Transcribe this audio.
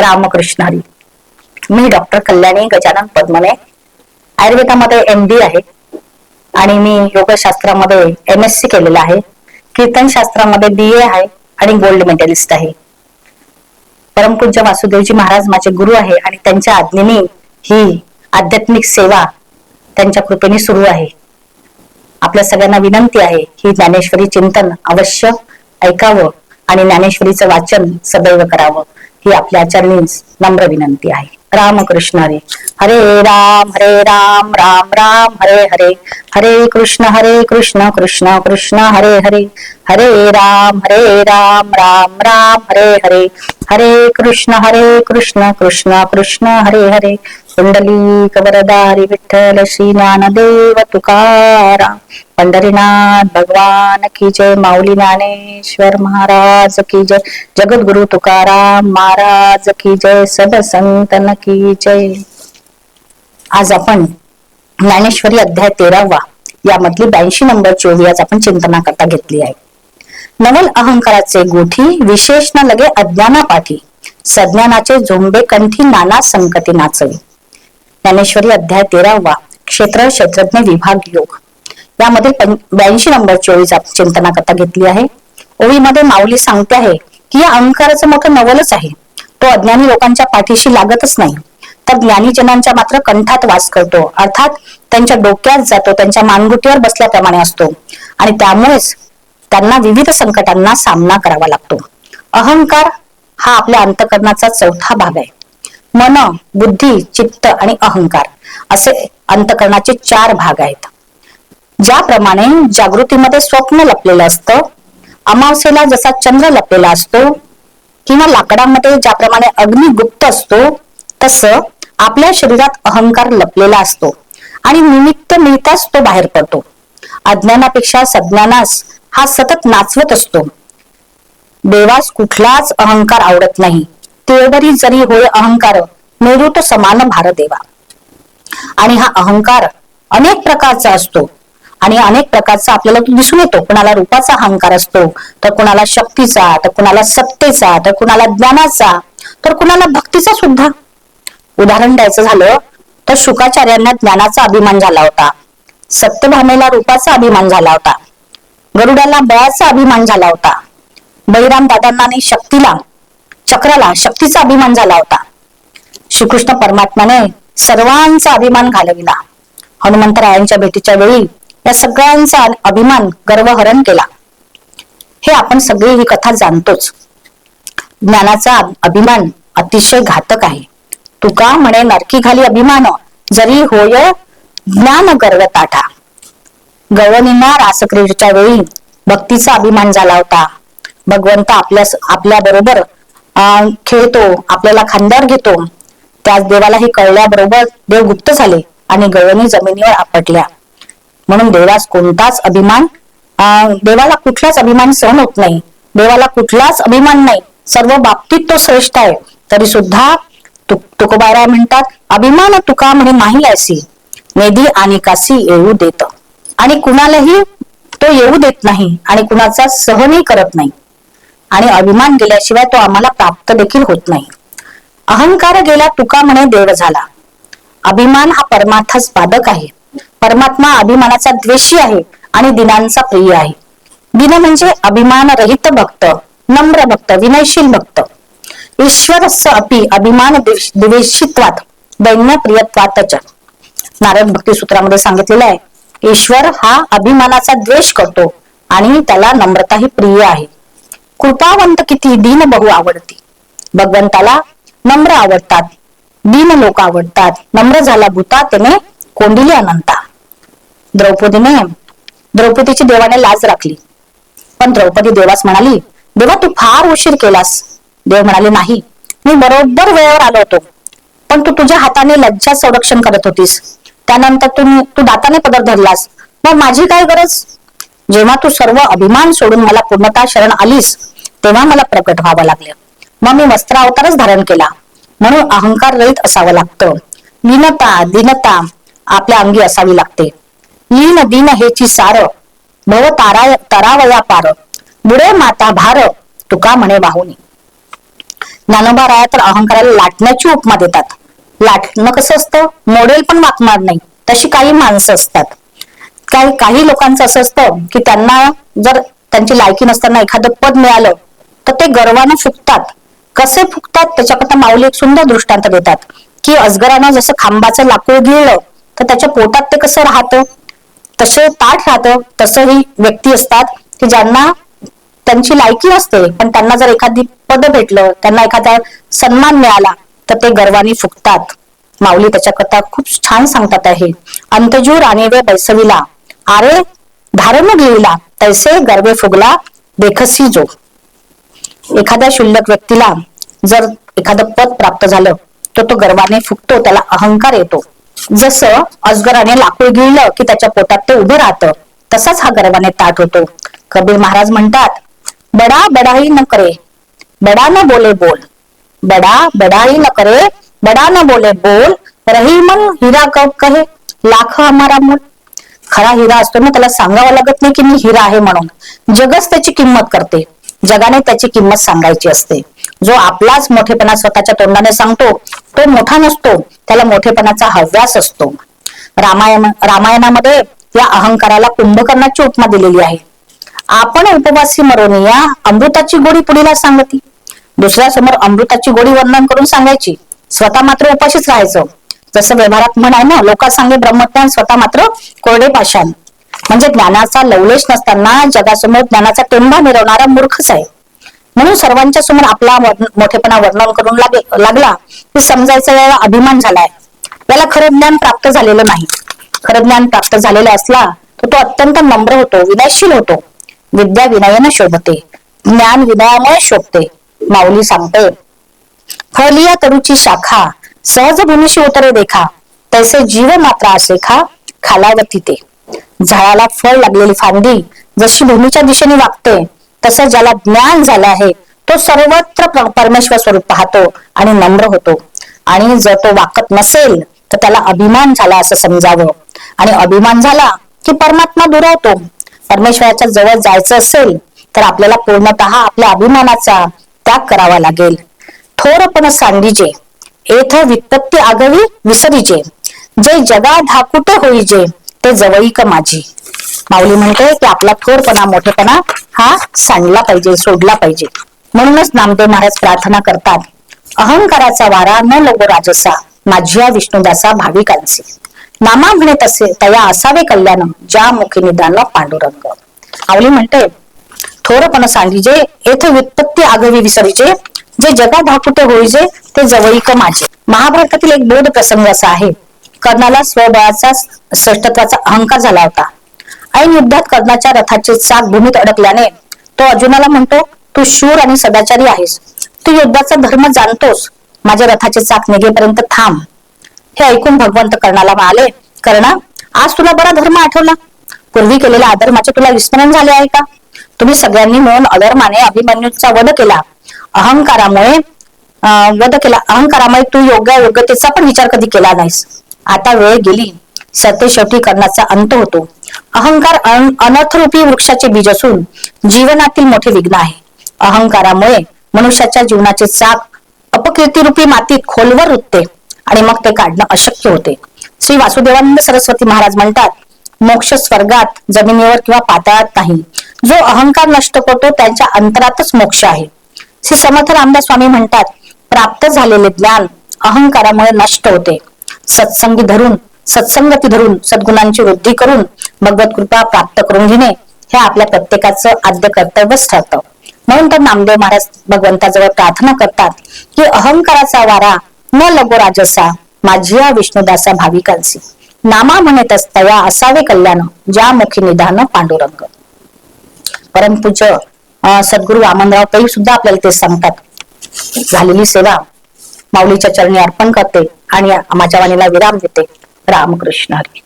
रामकृष्ण हरी मी डॉक्टर कल्याणी गजानन पद्मने आयुर्वेदामध्ये M D आहे. आणि मी योगशास्त्रामध्ये एम एस सी केलेलं आहे. कीर्तनशास्त्रामध्ये बी ए आहे आणि गोल्ड मेडलिस्ट आहे. परमपूज्य वासुदेवजी महाराज माझे गुरु आहे आणि त्यांच्या आज्ञेने ही आध्यात्मिक सेवा त्यांच्या कृपेने सुरू आहे. आपल्या सगळ्यांना विनंती आहे ही ज्ञानेश्वरी चिंतन अवश्य ऐकावं आणि ज्ञानेश्वरीचं वाचन सदैव करावं. ही आपल्या चरणी नम्र विनंती आहे. रामकृष्ण हरे. हरे राम हरे राम राम राम हरे हरे. हरे कृष्ण हरे कृष्ण कृष्ण कृष्ण हरे हरे. हरे राम हरे राम राम राम हरे हरे. हरे कृष्ण हरे कृष्ण कृष्ण कृष्ण हरे हरे. कुंडली कवरदारी विठ्ठल श्री ज्ञानदेव तुकारा। पंढरीनाथ भगवान की जय माऊली ज्ञानेश्वर महाराज की जय जगद्गुरु तुकाराम महाराज की जय सब संतन की जय। आज आपण ज्ञानेश्वरी अध्याय तेरावा यामधली ब्याऐंशी नंबरची ओवी आज आपण चिंतना करता घेतली आहे. नवल अहंकाराचे गोठी विशेष न लगे अज्ञाना पाठी सज्ञानाचे झोंबे कंठी नाना संकटी नाचवे. ज्ञानेश्वरी अध्याय तेरावा क्षेत्र क्षेत्रज्ञ विभाग योग. यामध्ये ब्याऐंशी नंबरची ओळी चिंतना करता घेतली आहे. ओळीमध्ये माऊली सांगते आहे की या अहंकाराचं मोठं नवलच आहे. तो अज्ञानी लोकांच्या पाठीशी लागतच नाही. तर ज्ञानीजनांच्या मात्र कंठात वास करतो. अर्थात त्यांच्या डोक्यात जातो त्यांच्या मानगुटीवर बसल्याप्रमाणे असतो. आणि त्यामुळेच त्यांना विविध संकटांना सामना करावा लागतो. अहंकार हा आपल्या अंतकरणाचा चौथा भाग आहे. मन बुद्धी चित्त आणि अहंकार असे अंतकरणाचे चार भाग आहेत. ज्याप्रमाणे जागृतीमध्ये स्वप्न लपलेलं असतं अमावस्येला जसा चंद्र लपलेला असतो किंवा लाकडामध्ये ज्याप्रमाणे अग्नी गुप्त असतो तसं आपल्या शरीरात अहंकार लपलेला असतो आणि निमित्त मिळताच तो बाहेर पडतो. अज्ञानापेक्षा सज्ञानास हा सतत नाचवत असतो. देवास कुठलाच अहंकार आवडत नाही. तिळबरी जरी होय अहंकार निरुत समान भार देवा आणि हा अहंकार अनेक प्रकारचा असतो. आणि अनेक प्रकारचा आपल्याला तो दिसून येतो. कुणाला रूपाचा अहंकार असतो तर कुणाला शक्तीचा तर कुणाला सत्तेचा तर कुणाला ज्ञानाचा तर कुणाला भक्तीचा सुद्धा. उदाहरण द्यायचं झालं तर शुकाचार्यांना ज्ञानाचा अभिमान झाला होता. सत्यभामेला रूपाचा अभिमान झाला होता. गरुडाला बळाचा अभिमान झाला होता. बळीराम दादांना आणि शक्तीला चक्राला शक्तीचा अभिमान झाला होता. श्रीकृष्ण परमात्माने सर्वांचा अभिमान घालविला. हनुमंतरायांच्या भेटीच्या वेळी या सगळ्यांचा अभिमान गर्वहरण केला. हे आपण सगळी ही कथा जाणतोच. ज्ञानाचा अभिमान अतिशय घातक आहे. तुका म्हणे नरकी घाली अभिमान जरी होय ज्ञान गर्व ताठा. गवळणींना रासक्रीडेच्या वेळी भक्तीचा अभिमान झाला होता. भगवंत आपल्या आपल्या बरोबर खेळतो आपल्याला खांद्यावर घेतो. त्याच देवाला हे कळल्याबरोबर देव गुप्त झाले आणि गवळणी जमिनीवर आपटल्या. म्हणून देवास कोणताच अभिमान देवाला कुठलाच अभिमान सहन होत नाही. देवाला कुठलाच अभिमान नाही. सर्व बाबतीत तो श्रेष्ठ आहे. तरी सुद्धा तुकोबारा म्हणतात अभिमान तुका म्हणे नाही असी नेदी आणि कासी येऊ देत. आणि कुणालाही तो येऊ देत नाही आणि कुणाचा सहनही करत नाही. आणि अभिमान गेल्याशिवाय तो आम्हाला प्राप्त देखील होत नाही. अहंकार गेला तुका म्हणे देव झाला. अभिमान हा परमार्थाच बाधक आहे. परमात्मा अभिमानाचा द्वेषी आहे आणि दिनांचा प्रिय आहे. दिन म्हणजे अभिमान रहित भक्त नम्र भक्त विनयशील भक्त. ईश्वर अपि अभिमान द्वेषित्वात दैन्य प्रियत्वातच नारायण भक्ती सूत्रामध्ये सांगितलेलं आहे ईश्वर हा अभिमानाचा द्वेष करतो आणि त्याला नम्रता ही प्रिय आहे. कृपावंत किती दीन बहु आवडती. भगवंताला नम्र आवडतात. दीन लोक आवडतात. नम्र झाला भूता त्याने कोंडिली अनंता. द्रौपदीने द्रौपदीची देवाने लाज राखली. पण द्रौपदी देवास म्हणाली देवा तू फार उशीर केलास. देव म्हणाले नाही. मी बरोबर वेळेवर आलो होतो. पण तू तुझ्या हाताने लज्जा संरक्षण करत होतीस. त्यानंतर तू तू दाताने पदर धरलास. मग माझी काय गरज? जेव्हा तू सर्व अभिमान सोडून मला पूर्णता शरण आलीस तेव्हा मला प्रकट व्हावं लागलं. मग मी वस्त्रावतारच धारण केला. म्हणून अहंकार रहित असावं लागतं. लीनता दीनता आपल्या अंगी असावी लागते. लीन दीन हेची सार भव तारा तरावया पार. बुडे माता भार तुका म्हणे वाहुनी. ज्ञानोबा राया तर अहंकाराला लाटण्याची उपमा देतात. लाटणं कसं असतं? मॉडेल पण वाकणार नाही. तशी काही माणसं असतात. काही काही लोकांचं असं असतं की त्यांना जर त्यांची लायकी नसताना एखादं पद मिळालं तर ते गर्वानं फुकतात. कसे फुकतात? त्याच्याकरता माऊली एक सुंदर दृष्टांत देतात. की अजगरानं जसं खांबाचं लाकूड गिळलं तर त्याच्या पोटात ते कसं राहतं? तसे ताट राहतं तसं ही व्यक्ती असतात की ज्यांना त्यांची लायकी असते पण त्यांना जर एखादी पद भेटलं त्यांना एखादा सन्मान मिळाला तर ते गर्वाने फुकतात. माऊली त्याच्याकरता खूप छान सांगतात आहे. अंतजूर आणि वे बैसविला. आरे धारण घेईला तैसे गर्वे फुगला देखसी जो. एखाद्या शुल्लक व्यक्तीला जर एखादं पद प्राप्त झालं तर तो गर्वाने फुगतो त्याला अहंकार येतो. जसं अजगराने लाकूड गिळलं की त्याच्या पोटात ते उभं राहतं तसाच हा गर्वाने ताट होतो. कबीर महाराज म्हणतात बडा बडाई न करे बडा न बोले बोल. बडा बडाही न करे बडा न बोले बोल. रही मन हिरा कब कहे लाख हमारा मोल. खरा हिरा असतो ना त्याला सांगावं लागत नाही की मी हिरा आहे म्हणून. जगच त्याची किंमत करते. जगाने त्याची किंमत सांगायची असते. जो आपलाच मोठेपणा स्वतःच्या तोंडाने सांगतो तो मोठा नसतो. त्याला मोठेपणाचा हव्यास असतो. रामायण रामायणामध्ये या अहंकाराला कुंभकर्णाची उपमा दिलेली आहे. आपण उपवासी मरोनी या अमृताची गोडी पुढीला सांगती. दुसऱ्या समोर अमृताची गोडी वर्णन करून सांगायची. स्वतः मात्र उपाशीच राहायचं. जसं व्यवहारात म्हणाय ना लोका सांगे ब्रह्मज्ञान स्वतः मात्र कोरडे पाषाण. म्हणजे ज्ञानाचा लवलेश नसताना जगासमोर ज्ञानाचा टेंबा मिरवणारा मूर्खच आहे. म्हणून सर्वांच्या समोर आपला मोठेपणा वर्णन करून लागे- लागला की समजायचा याला अभिमान झालाय. याला खरं ज्ञान प्राप्त झालेलं नाही. खरं ज्ञान प्राप्त झालेलं असला तर तो अत्यंत नम्र होतो विनयशील होतो. विद्या विनयानं शोभते. ज्ञान विनयामुळे शोभते. माऊली सांगते फलिया तरुची शाखा सहज भूमीशी उतरे देखा. तैसे जीव मात्र असे खा खालावती ते. झाडाला फळ लागलेली फांदी जशी भूमीच्या दिशेने वागते तसं ज्याला ज्ञान झालं आहे तो सर्वत्र परमेश्वर स्वरूप पाहतो आणि नम्र होतो. आणि जर तो वाकत नसेल तर त्याला अभिमान झाला असं समजावं. आणि अभिमान झाला की परमात्मा दुरावतो. परमेश्वराच्या जवळ जायचं असेल तर आपल्याला पूर्णतः आपल्या अभिमानाचा त्याग करावा लागेल. थोरपण सांडीजे एथ वित्पत्ती आगवी विसरीचे जे जगा धाकुट होईजे ते जवळीक माझी. माऊली म्हणते की आपला थोरपणा मोठेपणा हा सांडला पाहिजे सोडला पाहिजे. म्हणूनच नामदेव महाराज प्रार्थना करतात अहंकाराचा वारा न लोगो राजसा माझ्या विष्णुदासा भाविकांचे. नामा म्हणे तसे तया असावे कल्याण ज्या मुखी निदान पांडुरंग. आवली म्हणते थोरपण सांगीजे येथे व्युत्पत्ती आगवी विसरीचे जे जगा धाकुटे होईजे ते जवळीक माझे. महाभारतातील एक बोध प्रसंग असा आहे. कर्णाला स्वबळाचा श्रेष्ठत्वाचा अहंकार झाला होता. ऐन युद्धात कर्णाच्या रथाचे चाक भूमीत अडकल्याने तो अर्जुनाला म्हणतो तू शूर आणि सदाचारी आहेस. तू युद्धाचा धर्म जाणतोस. माझ्या रथाचे चाक निघेपर्यंत थांब. हे ऐकून भगवंत कर्णाला म्हणाले कर्णा आज तुला बरा धर्म आठवला? पूर्वी केलेल्या अधर्माचे तुला विस्मरण झाले आहे का? तुम्ही सगळ्यांनी मिळून अधर्माने अभिमन्यूचा वध केला. अहंकारामुळे अं, वध केला. अहंकारामुळे तू योग्य योग्यतेचा पण विचार कधी केला नाहीस. आता वेळ गेली. सत्य शेवटी करण्याचा अंत होतो. अहंकार अनर्थरूपी वृक्षाचे बीज असून जीवनातील मोठे विघ्न आहे. अहंकारामुळे मनुष्याच्या जीवनाचे चाक अपकीर्तीरूपी मातीत खोलवर रुतते आणि मग ते काढणं अशक्य होते. श्री वासुदेवानंद सरस्वती महाराज म्हणतात मोक्ष स्वर्गात जमिनीवर किंवा पाताळात नाही. जो अहंकार नष्ट करतो त्यांच्या अंतरातच मोक्ष आहे. श्री समर्थ रामदास स्वामी म्हणतात प्राप्त झालेले ज्ञान अहंकारामुळे नष्ट होते. सत्संगी धरून सत्संगती धरून सद्गुणांची वृद्धी करून भगवत कृपा प्राप्त करून घेणे हे आपल्या प्रत्येकाचं आद्य कर्तव्यच ठरतं. म्हणून तर नामदेव महाराज भगवंताजवळ प्रार्थना करतात की अहंकाराचा वारा न लगो राजसा माझी विष्णुदासा भाविकांसी नामा म्हणत या असावे कल्याण ज्या मुखी निधान पांडुरंग. परमपूज्य अं, सद्गुरू वामनराव पै सुद्धा आपल्याला ते सांगतात. झालेली सेवा माऊलीच्या चरणी अर्पण करते आणि माझ्या वाणीला विराम देते. रामकृष्ण हरी.